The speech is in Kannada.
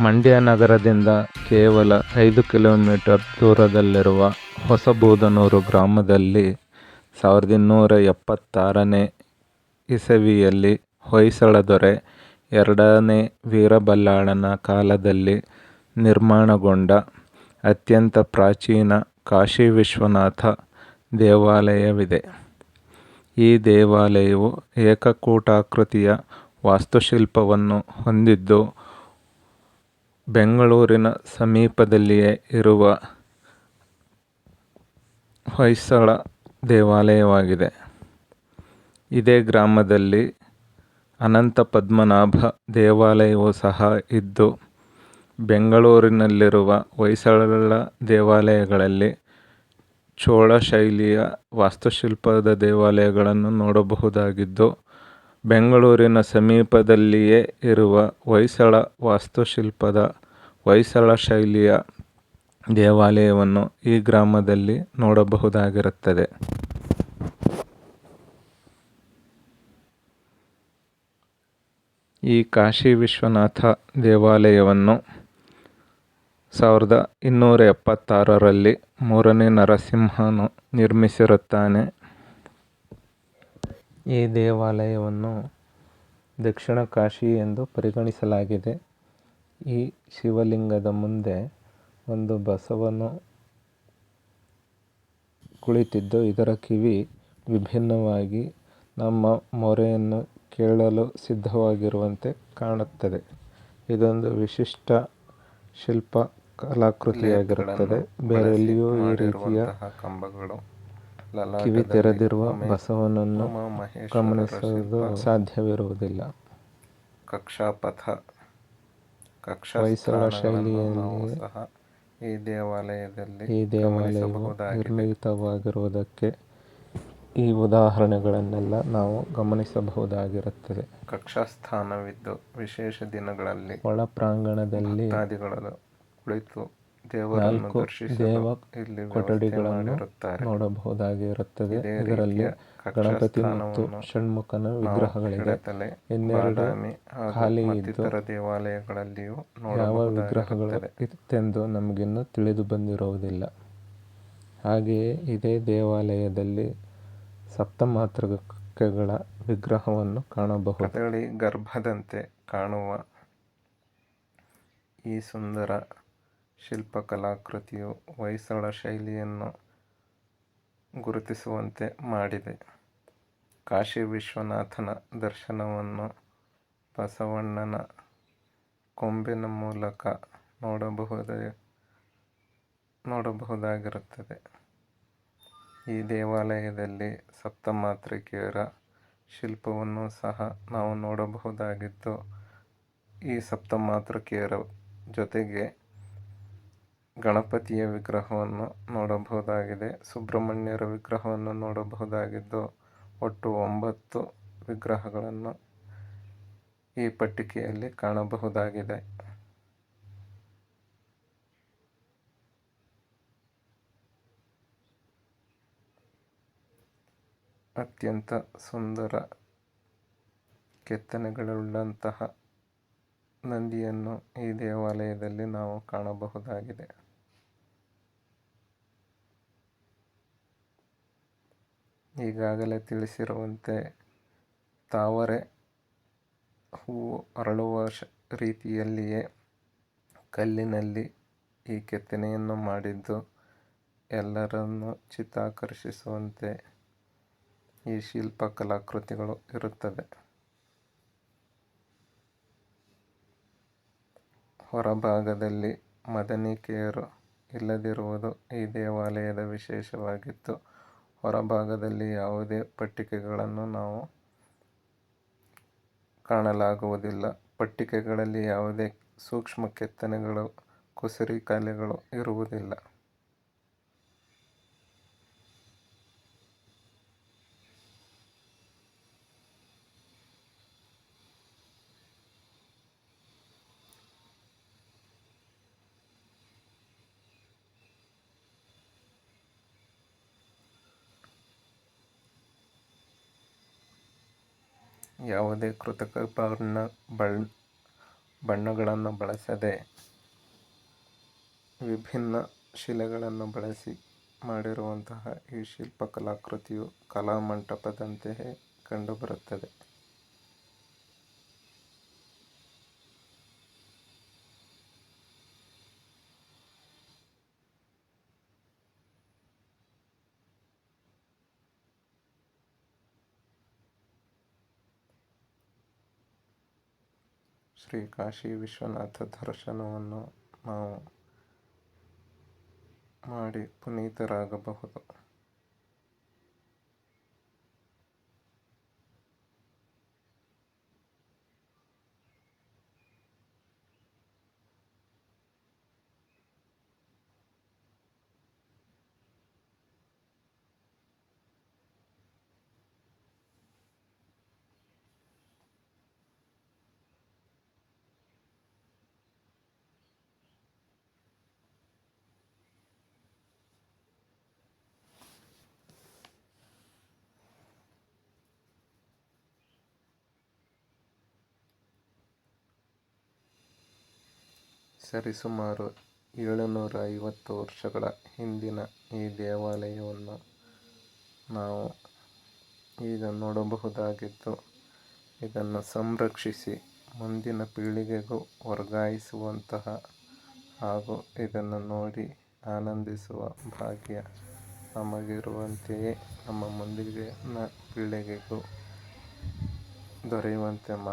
ಮಂಡ್ಯ ನಗರದಿಂದ ಕೇವಲ ಐದು ಕಿಲೋಮೀಟರ್ ದೂರದಲ್ಲಿರುವ ಹೊಸಬೂದನೂರು ಗ್ರಾಮದಲ್ಲಿ ಸಾವಿರದ ಇನ್ನೂರ ಎಪ್ಪತ್ತಾರನೇ ಇಸವಿಯಲ್ಲಿ ಹೊಯ್ಸಳ ದೊರೆ ಎರಡನೇ ವೀರಬಲ್ಲಾಳನ ಕಾಲದಲ್ಲಿ ನಿರ್ಮಾಣಗೊಂಡ ಅತ್ಯಂತ ಪ್ರಾಚೀನ ಕಾಶಿ ವಿಶ್ವನಾಥ ದೇವಾಲಯವಿದೆ. ಈ ದೇವಾಲಯವು ಏಕಕೂಟಾಕೃತಿಯ ವಾಸ್ತುಶಿಲ್ಪವನ್ನು ಹೊಂದಿದ್ದು ಬೆಂಗಳೂರಿನ ಸಮೀಪದಲ್ಲಿಯೇ ಇರುವ ಹೊಯ್ಸಳ ದೇವಾಲಯವಾಗಿದೆ. ಇದೇ ಗ್ರಾಮದಲ್ಲಿ ಅನಂತ ಪದ್ಮನಾಭ ದೇವಾಲಯವೂ ಸಹ ಇದ್ದು, ಬೆಂಗಳೂರಿನಲ್ಲಿರುವ ಹೊಯ್ಸಳ ದೇವಾಲಯಗಳಲ್ಲಿ ಚೋಳ ಶೈಲಿಯ ವಾಸ್ತುಶಿಲ್ಪದ ದೇವಾಲಯಗಳನ್ನು ನೋಡಬಹುದಾಗಿದ್ದು ಬೆಂಗಳೂರಿನ ಸಮೀಪದಲ್ಲಿಯೇ ಇರುವ ಹೊಯ್ಸಳ ವಾಸ್ತುಶಿಲ್ಪದ ಹೊಯ್ಸಳ ಶೈಲಿಯ ದೇವಾಲಯವನ್ನು ಈ ಗ್ರಾಮದಲ್ಲಿ ನೋಡಬಹುದಾಗಿರುತ್ತದೆ. ಈ ಕಾಶಿ ವಿಶ್ವನಾಥ ದೇವಾಲಯವನ್ನು ಸಾವಿರದ ಇನ್ನೂರ ಎಪ್ಪತ್ತಾರರಲ್ಲಿ ಮೂರನೇ ನರಸಿಂಹನು ನಿರ್ಮಿಸಿರುತ್ತಾನೆ. ಈ ದೇವಾಲಯವನ್ನು ದಕ್ಷಿಣ ಕಾಶಿ ಎಂದು ಪರಿಗಣಿಸಲಾಗಿದೆ. ಈ ಶಿವಲಿಂಗದ ಮುಂದೆ ಒಂದು ಬಸವನು ಕುಳಿತಿದ್ದು, ಇದರ ಕಿವಿ ವಿಭಿನ್ನವಾಗಿ ನಮ್ಮ ಮೊರೆಯನ್ನು ಕೇಳಲು ಸಿದ್ಧವಾಗಿರುವಂತೆ ಕಾಣುತ್ತದೆ. ಇದೊಂದು ವಿಶಿಷ್ಟ ಶಿಲ್ಪ ಕಲಾಕೃತಿಯಾಗಿರುತ್ತದೆ ಬೇರೆಲ್ಲಿಯೂ ಈ ರೀತಿಯ ಕಂಬಗಳು ಕಿವಿ ತೆರೆದಿರುವ ಬಸವನನ್ನು ಗಮನಿಸುವುದು ಸಾಧ್ಯವಿರುವುದಿಲ್ಲ. ಕಕ್ಷಾಪಥ ಹೊಯ್ಸಳ ಶೈಲಿಯಲ್ಲಿ ಸಹ ಈ ದೇವಾಲಯದಲ್ಲಿ ಈ ದೇವಾಲಯವು ನಿರ್ಮಿತವಾಗಿರುವುದಕ್ಕೆ ಈ ಉದಾಹರಣೆಗಳನ್ನೆಲ್ಲ ನಾವು ಗಮನಿಸಬಹುದಾಗಿರುತ್ತದೆ. ಕಕ್ಷಾಸ್ಥಾನವಿದ್ದು ವಿಶೇಷ ದಿನಗಳಲ್ಲಿ ಒಳ ಪ್ರಾಂಗಣದಲ್ಲಿ ಕುಳಿತು ದೇವರನ್ನು ನಾಲ್ಕು ದರ್ಶಿಸಲು ದೇವ ಇಲ್ಲಿ ಕೊಠಡಿಗಳನ್ನು ನೋಡಬಹುದಾಗಿರುತ್ತದೆ ಇದರಲ್ಲಿ ಗಣಪತಿ ಮತ್ತು ಷಣ್ಮುಖನ ವಿಗ್ರಹಗಳಿವೆ ಇನ್ನೆರಡು ಖಾಲಿ ಇದ್ದು ದೇವಾಲಯಗಳಲ್ಲಿಯೂ ಯಾವ ವಿಗ್ರಹಗಳು ಇತ್ತೆಂದು ನಮಗಿನ್ನೂ ತಿಳಿದು ಬಂದಿರುವುದಿಲ್ಲ. ಹಾಗೆಯೇ ಇದೇ ದೇವಾಲಯದಲ್ಲಿ ಸಪ್ತಮಾತೃಕಗಳ ವಿಗ್ರಹವನ್ನು ಕಾಣಬಹುದು. ಗರ್ಭದಂತೆ ಕಾಣುವ ಈ ಸುಂದರ ಶಿಲ್ಪಕಲಾಕೃತಿಯು ಹೊಯ್ಸಳ ಶೈಲಿಯನ್ನು ಗುರುತಿಸುವಂತೆ ಮಾಡಿದೆ. ಕಾಶಿ ವಿಶ್ವನಾಥನ ದರ್ಶನವನ್ನು ಬಸವಣ್ಣನ ಕೊಂಬಿನ ಮೂಲಕ ನೋಡಬಹುದೇ, ನೋಡಬಹುದಾಗಿರುತ್ತದೆ. ಈ ದೇವಾಲಯದಲ್ಲಿ ಸಪ್ತಮಾತೃಕೆಯರ ಶಿಲ್ಪವನ್ನು ಸಹ ನಾವು ನೋಡಬಹುದಾಗಿದ್ದು ಈ ಸಪ್ತಮಾತೃಕೆಯರ ಜೊತೆಗೆ ಗಣಪತಿಯ ವಿಗ್ರಹವನ್ನು ನೋಡಬಹುದಾಗಿದೆ. ಸುಬ್ರಹ್ಮಣ್ಯರ ವಿಗ್ರಹವನ್ನು ನೋಡಬಹುದಾಗಿದ್ದು, ಒಟ್ಟು ಒಂಬತ್ತು ವಿಗ್ರಹಗಳನ್ನು ಈ ಪಟ್ಟಿಕೆಯಲ್ಲಿ ಕಾಣಬಹುದಾಗಿದೆ. ಅತ್ಯಂತ ಸುಂದರ ಕೆತ್ತನೆಗಳುಳ್ಳಂತಹ ನಂದಿಯನ್ನು ಈ ದೇವಾಲಯದಲ್ಲಿ ನಾವು ಕಾಣಬಹುದಾಗಿದೆ. ಈಗಾಗಲೇ ತಿಳಿಸಿರುವಂತೆ ತಾವರೆ ಹೂವು ಅರಳುವ ಶ ರೀತಿಯಲ್ಲಿಯೇ ಕಲ್ಲಿನಲ್ಲಿ ಈ ಕೆತ್ತನೆಯನ್ನು ಮಾಡಿದ್ದು, ಎಲ್ಲರನ್ನು ಚಿತ್ತಾಕರ್ಷಿಸುವಂತೆ ಈ ಶಿಲ್ಪ ಕಲಾಕೃತಿಗಳು ಇರುತ್ತವೆ. ಹೊರಭಾಗದಲ್ಲಿ ಮದನಿಕೆಯರು ಇಲ್ಲದಿರುವುದು ಈ ದೇವಾಲಯದ ವಿಶೇಷವಾಗಿತ್ತು. ಹೊರಭಾಗದಲ್ಲಿ ಯಾವುದೇ ಪಟ್ಟಿಕೆಗಳನ್ನು ನಾವು ಕಾಣಲಾಗುವುದಿಲ್ಲ. ಪಟ್ಟಿಕೆಗಳಲ್ಲಿ ಯಾವುದೇ ಸೂಕ್ಷ್ಮ ಕೆತ್ತನೆಗಳು ಕುಸರಿ ಕಲೆಗಳು ಇರುವುದಿಲ್ಲ. ಯಾವುದೇ ಕೃತಕ ಬಣ್ಣ ಬಣ್ಣಗಳನ್ನು ಬಳಸದೆ ವಿಭಿನ್ನ ಶಿಲೆಗಳನ್ನು ಬಳಸಿ ಮಾಡಿರುವಂತಹ ಈ ಶಿಲ್ಪಕಲಾಕೃತಿಯು ಕಲಾಮಂಟಪದಂತೆಯೇ ಕಂಡುಬರುತ್ತದೆ. ಶ್ರೀ ಕಾಶಿ ವಿಶ್ವನಾಥ ದರ್ಶನವನ್ನು ನಾವು ಮಾಡಿ ಪುನೀತರಾಗಬಹುದು. ಸರಿಸುಮಾರು ಏಳುನೂರ ಐವತ್ತು ವರ್ಷಗಳ ಹಿಂದಿನ ಈ ದೇವಾಲಯವನ್ನು ನಾವು ಈಗ ನೋಡಬಹುದಾಗಿದ್ದು, ಇದನ್ನು ಸಂರಕ್ಷಿಸಿ ಮುಂದಿನ ಪೀಳಿಗೆಗೂ ವರ್ಗಾಯಿಸುವಂತಹ ಹಾಗೂ ಇದನ್ನು ನೋಡಿ ಆನಂದಿಸುವ ಭಾಗ್ಯ ನಮಗಿರುವಂತೆಯೇ ನಮ್ಮ ಮುಂದಿನ ಪೀಳಿಗೆಗೂ ದೊರೆಯುವಂತೆ ಮಾ